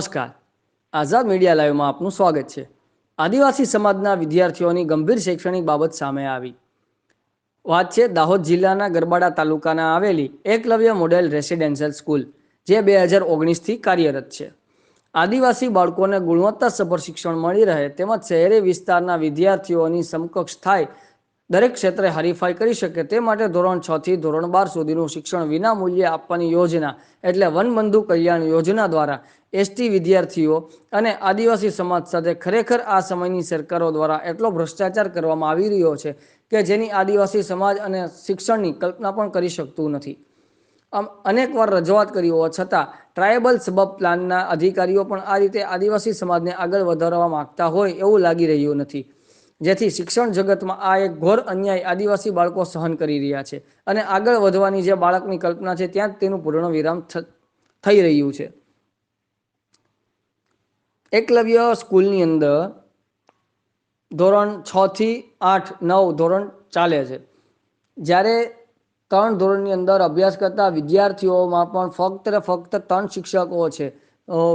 નમસ્કાર. આઝાદ મીડિયા લાઈવમાં આપનું સ્વાગત છે. આદિવાસી સમાજના વિદ્યાર્થીઓની ગંભીર શૈક્ષણિક બાબત સામે આવી. વાત છે દાહોદ જિલ્લાના ગરબાડા તાલુકાના આવેલી એકલવ્ય મોડેલ રેસિડેન્શિયલ સ્કૂલ, જે બે હજાર ઓગણીસથી કાર્યરત છે. આદિવાસી બાળકોને ગુણવત્તાસભર શિક્ષણ મળી રહે તેમજ શહેરી વિસ્તારના વિદ્યાર્થીઓની સમકક્ષ થાય દરેક ક્ષેત્રે હરીફાઈ કરી શકે તે માટે ધોરણ છ થી ધોરણ બાર સુધીનું શિક્ષણ વિના મૂલ્યે આપવાની યોજના, એટલે વનબંધુ કલ્યાણ યોજના દ્વારા એસટી વિદ્યાર્થીઓ અને આદિવાસી સમાજ સાથે ખરેખર આ સમયની સરકારો દ્વારા એટલો ભ્રષ્ટાચાર કરવામાં આવી રહ્યો છે કે જેની આદિવાસી સમાજ અને શિક્ષણની કલ્પના પણ કરી શકતું નથી. આમ અનેકવાર રજૂઆત કરી હોવા છતાં, ટ્રાયબલ સબબ પ્લાનના અધિકારીઓ પણ આ રીતે આદિવાસી સમાજને આગળ વધારવા માંગતા હોય એવું લાગી રહ્યું નથી. જેથી શિક્ષણ જગતમાં આ એક ઘોર અન્યાય આદિવાસી બાળકો સહન કરી રહ્યા છે. અને આગળ વધવાની જે બાળકની કલ્પના છે, ત્યાં જ તેનું પૂર્ણ વિરામ થઈ રહ્યું છે. એકલવ્ય સ્કૂલની અંદર ધોરણ છ થી આઠ, નવ ધોરણ ચાલે છે. જ્યારે ત્રણ ધોરણની અંદર અભ્યાસ કરતા વિદ્યાર્થીઓમાં પણ ફક્ત ને ફક્ત ત્રણ શિક્ષકો છે.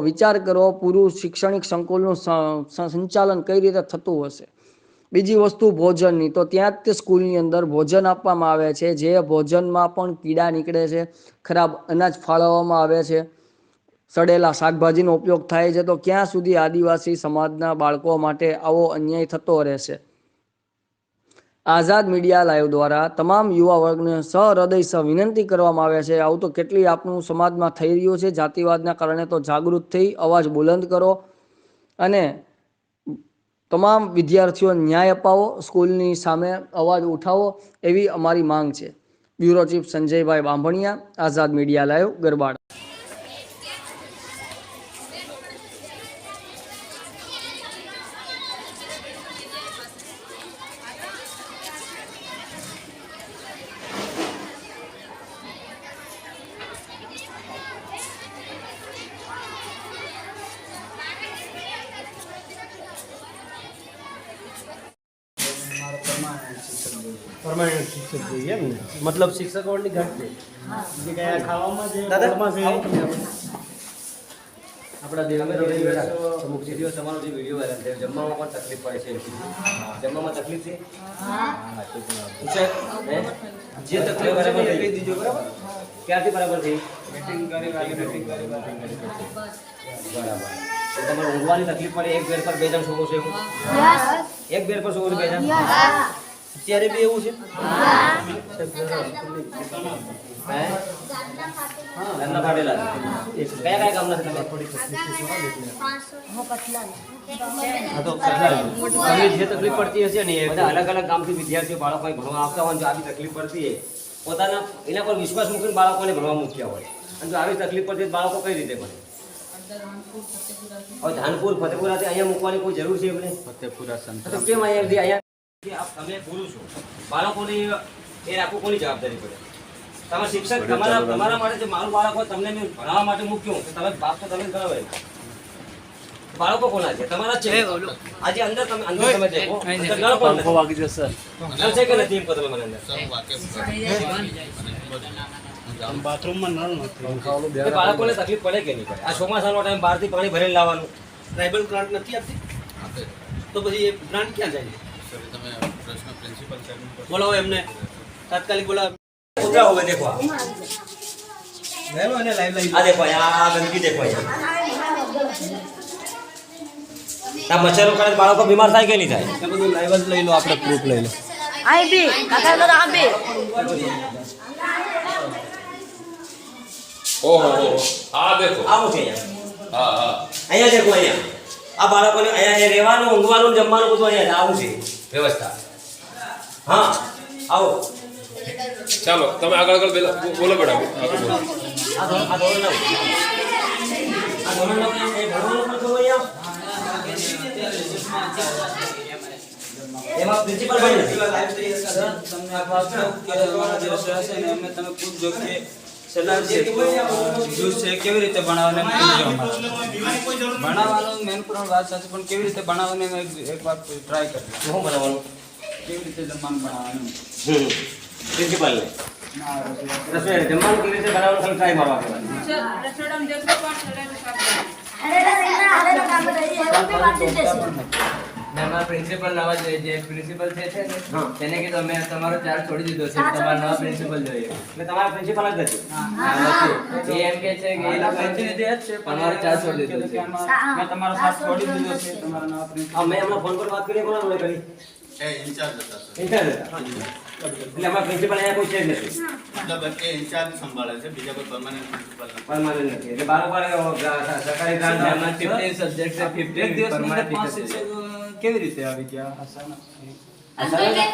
વિચાર કરો, પૂરું શૈક્ષણિક સંકુલનું સંચાલન કઈ રીતે થતું હશે? બીજી વસ્તુ ભોજનની. તો ત્યાં જ તે સ્કૂલની અંદર ભોજન આપવામાં આવે છે. જે ભોજનમાં પણ કીડા નીકળે છે, ખરાબ અનાજ ફાળવવામાં આવે છે, સડેલા શાકભાજીનો ઉપયોગ થાય છે. તો ક્યાં સુધી આદિવાસી સમાજના બાળકો માટે આવો અન્યાય થતો રહેશે? આઝાદ મીડિયા લાઈવ દ્વારા તમામ યુવા વર્ગને સહૃદય સહ વિનંતી કરવામાં આવે છે. આવું તો કેટલી આપણું સમાજમાં થઈ રહ્યું છે. જાતિવાદના કારણે તો જાગૃત થઈ અવાજ બુલંદ કરો અને તમામ વિદ્યાર્થીઓ ન્યાય અપાવો, સ્કૂલની સામે અવાજ ઉઠાવો એવી અમારી માંગ છે. બ્યુરો ચીફ સંજયભાઈ Bambhaniya, Azad media live, Garbada. Permanent શિક્ષક જોઈએ એમ ને? મતલબ શિક્ષકોની ઘટ. છે જે કયા ખાવામાં જે ફળમાં છે આપણા દેવ અમુક વીડિયો તમારો જે વીડિયો વાયરલ થયો જમવામાં પણ તકલીફ પડે છે. જમવામાં તકલીફ છે? જે તકલીફ બરાબર થઈ કહી દીજો બરાબર? ક્યાંથી બરાબર થઈ? બરાબર. તમારે ઊંઘવાની તકલીફ પડે એક બેડ પર બે જણ સુવો છો એવું? એક બેર પર છો બે અત્યારે બી એવું છે? પાડેલા છે. કયા કયા ગામના છે તમે? જે તકલીફ પડતી હશે ને એ બધા અલગ અલગ ગામથી વિદ્યાર્થીઓ બાળકો ભણવા આવતા હોય જો આવી તકલીફ પડતી હોય પોતાના એના પર વિશ્વાસ મૂકીને બાળકોને ભણવા મૂક્યા હોય. અને જો આવી તકલીફ પડતી બાળકો કઈ રીતે ભણે? હવે ધાનપુર ફતેપુરાથી અહીંયા મૂકવાની કોઈ જરૂર છે એમને ફતેપુરા તો કેમ અહીંયા અહીંયા કે આપ તમે ગુરુ છો બાળકોની એ રાખવું કોની જવાબદારી પડે તમે શિક્ષક તમારા તમારા માટે જે મારું બાળક હોય તમને મેં ભણાવવા માટે મૂક્યું કે તમે બાપ તો તમે ગણાવે બાળકો કોના છે તમારા છે આજે અંદર તમે અંદર તમે દેખો અંદર નળ પણ પંખો વાગી જશે અંદર છે કે નથી એમ કહો તમે મને અંદર બાથરૂમમાં નળ નથી. બાળકોને તકલીફ પડે કે નહીં પડે? આ ચોમાસાનો ટાઈમ બહારથી પાણી ભરીને લાવવાનું. ટ્રાઇબલ ગ્રાન્ટ નથી આપતી? તો પછી એ ગ્રાન્ટ ક્યાં જાય? બોલાવો એમને. તાત્કાલિક બોલાવો. કૂતરા હોવે દેખો આ. લેલો એને લાઈવ લાઈવ આ દેખો આ ગંદકી દેખો. આ મચ્છરો કારણે બાળકો બીમાર થાય કે નહીં થાય? એ બધું લાઈવ જ લઈ લો આપણે પ્રૂફ લઈ લો. Ay, બી કાકા na B. ઓહો ઓહો. આ દેખો. આવું છે અહીંયા. હા હા. અહીંયા દેખો અહીંયા. આ બાળકોને અહીંયા રહેવાનું ઊંઘવાનું જમવાનું બધું અહીંયા આવું છે. વ્યવસ્થા. હા આવો. ચાલો તમે આગળ આગળ બેલા- બોલો બેટા આગળ બોલો. આ ધોરણ આ ધોરણ નવ આ ધોરણ નવ એ ભણવાનું પણ અહીંયા? એમાં પ્રિન્સિપલ ભાઈ નથી. તમને આ વાત કે તમારા જે છે ને અમે તમે પૂછજો કે છે જ્યુસ છે કેવી રીતે બનાવવાને મેન પૂર્ણ વાત સાચી પણ કેવી રીતે બનાવવાની એક- વાર ટ્રાય કરી શું બનાવવાનું? કેવી રીતે જમવાનું બનાવવાનું? પ્રિન્સિપલ રસોઈ. જમવાનું કેવી રીતે બનાવવાનું ટ્રાય મારવા રસોડામાં જતો પણ અમારા પ્રિન્સિપલ નવા જોઈએ. જે પ્રિન્સિપલ છે છે ને તેને કીધું અમે તમારો ચાર્જ છોડી દીધો છે. તમારા નવા પ્રિન્સિપલ જોઈએ. એટલે તમારા પ્રિન્સિપલ જ એમ કે છે કે એ લોકો છે. તમારો ચાર્જ છોડી દીધો છે. મેં તમારો સાથ છોડી દીધો છે. તમારા નવા પ્રિન્સિપલ હા મેં ફોન પર વાત કરી કોના જોડે કરી? એ ઇન્ચાર્જ હતા ઇન્ચાર્જ હતા. એટલે અમારા પ્રિન્સિપલ અહીંયા કોઈ છે જ નથી. મતલબ એ ઇન્ચાર્જ સંભાળે છે બીજા કોઈ પરમાનન્ટ પ્રિન્સિપલ નથી. પરમાનન્ટ નથી. એટલે બારોબાર સરકારી ગ્રાન્ટ એમાં 15 સબ્જેક્ટ છે 15 એક દિવસની અંદર પાંચ permanent શિક્ષકો કેવી રીતે આવી ગયા?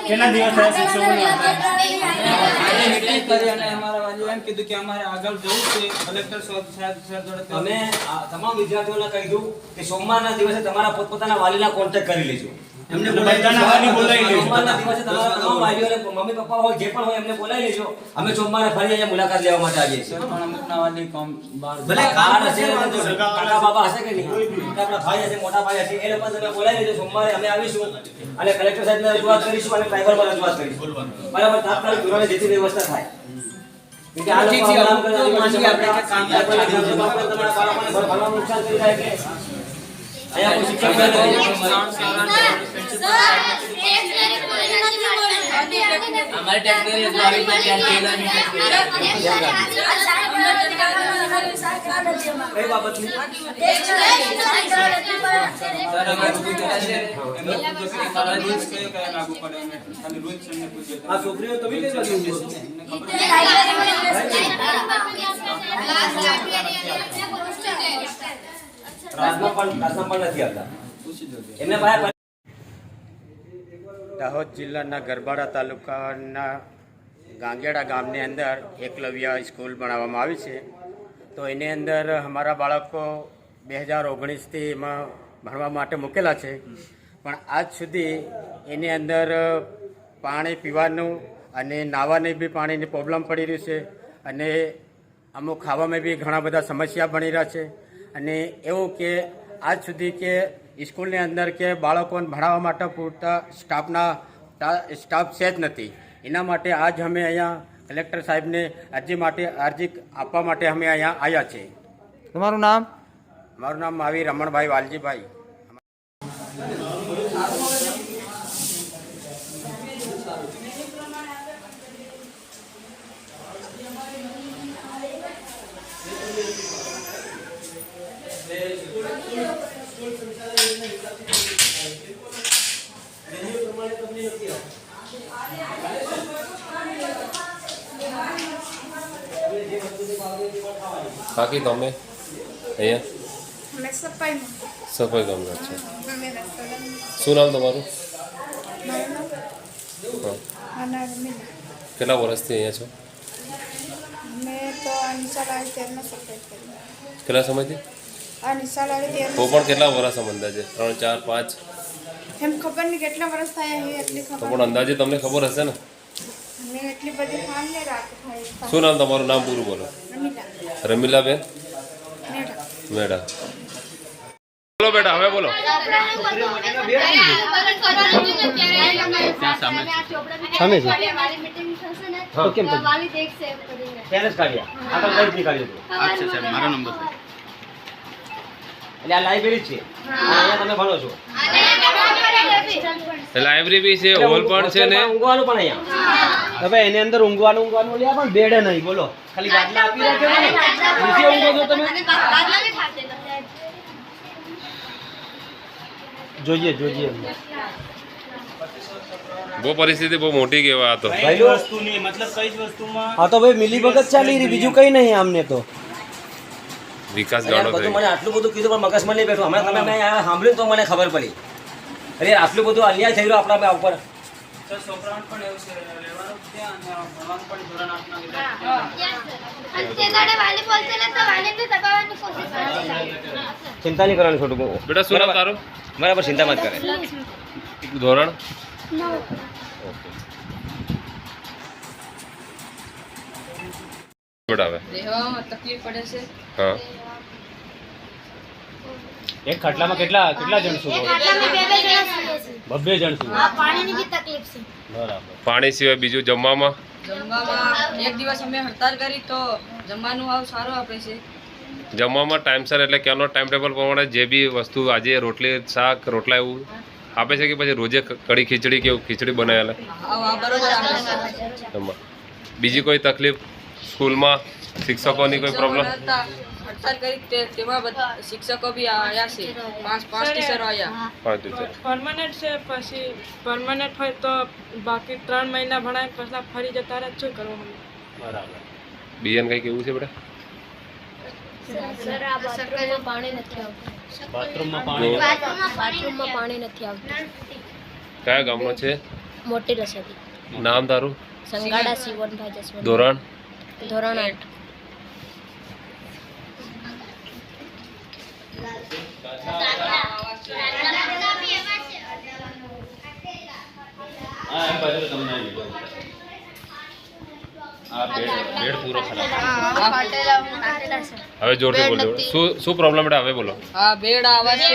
કેટલા દિવસ થયા શિક્ષકોને આજે કરી અને અમારા એમ કીધું કે અમારે આગળ જવું છે. કલેક્ટર અમે તમામ વિદ્યાર્થીઓને કહી દઉં કે સોમવારના દિવસે તમારા પોતપોતાના વાલીના કોન્ટેક્ટ કરી લેજો. એમને બધાના વાલી બોલાવી લેજો. સોમવારના દિવસે તમારા તમામ મમ્મી પપ્પા હોય જે પણ હોય એમને બોલાવી લેજો. અમે સોમવારે ફરી અહીંયા મુલાકાત લેવા માટે આવીએ છીએ. પણ અમુકના વાલી કામ બહાર ભલે કામ હશે તો કાકા બાબા હશે. કે નહીં? આપણા ભાઈ હશે મોટા ભાઈ હશે એ લોકો તમે બોલાવી લેજો. સોમવારે અમે આવીશું અને કલેક્ટર સાહેબને રજૂઆત કરીશું અને ડ્રાઈવરમાં રજૂઆત કરીશું. બરાબર તાત્કાલિક ધોરણે જેથી વ્યવસ્થા થાય. કે આ લોકો કામ કરે, આપણે કે કામ તમારા બાળકોને ભણવામાં નુકસાન કરી જાય કે અહીંયા કોઈ શિક્ષક નથી. અમારે ટેકનોલોજી આવી છે ત્યાં કઈ બાબતની સર અમે ઊભી કર્યા છે એમને કીધું કે તારા rules કયા કયા લાગુ પડે એમ ખાલી rules એમને પૂછ્યા આ છોકરીઓ તમે કઈ બાજુ દાહોદ જિલ્લાના ગરબાડા તાલુકાના ગાંગેડા ગામની અંદર એકલવ્ય સ્કૂલ બનાવવામાં આવી છે. તો એની અંદર અમારા બાળકો બે હજાર ઓગણીસથી એમાં ભણવા માટે મૂકેલા છે. પણ આજ સુધી એની અંદર પાણી પીવાનું અને નાહવાની બી પાણીની પ્રોબ્લેમ પડી રહ્યું છે. અને અમુક ખાવામાં બી ઘણા બધા સમસ્યા બની રહ્યા છે. અને એવું કે આજ સુધી કે સ્કૂલની અંદર કે બાળકોને ભણાવવા માટે પૂરતા સ્ટાફના સ્ટાફ છે જ નથી. એના માટે આજ અમે અહીંયા કલેક્ટર સાહેબને અરજી માટે અરજી આપવા માટે અમે અહીંયા આવ્યા છીએ. તમારું નામ? મારું નામ માવી રમણભાઈ વાલજીભાઈ. બાકી તમે? અહીંયા? સફાઈ કામદાર છે શું નામ તમારું? કેટલા વર્ષથી અહીંયા છો? કેટલા સમયથી? તો પણ કેટલા વર્ષ અંદાજે ત્રણ ચાર પાંચ? એમ ખબર નહીં કેટલા વર્ષ થયા એ એટલી તો ખબર પણ અંદાજે તમને ખબર હશે ને? મેં એટલી બધી શું નામ તમારું? નામ પૂરું બોલો. રમીલાબેન? બેન મેડા બોલો બેટા હવે બોલો. સામે કાઢ્યું. અચ્છા મારો નંબર છે. એટલે આ લાઇબ્રેરી જ છે. અહીંયા તમે ભણો છો. લાઇબ્રેરી બી છે હોલ પણ છે ને. ઊંઘવાનું પણ અહીંયા. હવે એની અંદર ઊંઘવાનું ઊંઘવાનું લે પણ બેડે નહીં બોલો. ખાલી ગાદલા આપી રાખે ને નીચે ઊંઘો છો તમે? જોઈએ જોઈએ. બહુ પરિસ્થિતિ બહુ મોટી કેવા તો. વસ્તુની મતલબ કઈ જ વસ્તુમાં? હા તો ભાઈ મિલી ભગત ચાલી રહી બીજું કઈ નહીં આમને તો. વિકાસ ગાડો થઈ. મને આટલું બધું કીધું પણ મગજમાં નહીં બેઠું. હમણાં તમે મેં આ સાંભળ્યું તો મને ખબર પડી. અરે આટલું બધું અન્યાય થઈ રહ્યો આપણા ઉપર. સર છોકરાઓને પણ એવું છે ચિંતા નહીં કરવાની છોટું બેટા શું નામ તારું? બરાબર ચિંતા મત કરે. ધોરણ? બેટા તકલીફ પડે છે. હા. એક ખાટલામાં કેટલા કેટલા જણ છો બબ્બે જણ છો. પાણીની બી તકલીફ છે. બરાબર. પાણી સિવાય બીજું જમવામાં? જમવામાં એક દિવસ અમે હડતાલ કરી તો જમવાનું આવ સારું આપે છે. જમવામાં ટાઈમસર એટલે ક્યાંનો ટાઈમ ટેબલ પ્રમાણે જે બી વસ્તુ આજે રોટલી શાક રોટલા એવું આપે છે કે પછી રોજે કઢી ખીચડી કેવું ખીચડી બનાવેલા? બીજી કોઈ તકલીફ સ્કૂલમાં શિક્ષકોની કોઈ પ્રોબ્લેમ હડતાલ કરી તેમાં બધા શિક્ષકો બી આવ્યા છે. પાંચ પાંચ ટીચરો આવ્યા પાંચ ટીચર. પરમાનન્ટ છે પછી પરમાનન્ટ હોય તો બાકી ત્રણ મહિના ભણાય પછી ફરી જતા રહે શું કરવું બરાબર. બીજાને કંઈ કેવું છે બેટા? બાથરૂમમાં પાણી નથી આવતું. બાથરૂમમાં પાણી નથી આવતું. કયા ગામનો છે? મોટી રસોઈ. નામ તારું? સંગાડા સિવનભાઈ જસવંત ધોરણ? ધોરણ આઠ. હા એમ બાજુ તમને આ બેડ બેડ પૂરો ખરાબ. હવે જોરથી બોલો શું શું પ્રોબ્લેમ બેટા? હવે બોલો. હા બેડ આવે છે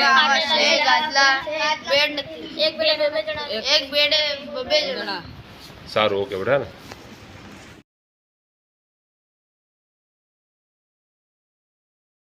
બેડ નથી. એક બેડ બે જણા. એક બેડ બે જણા. સારું ઓકે બેટા ને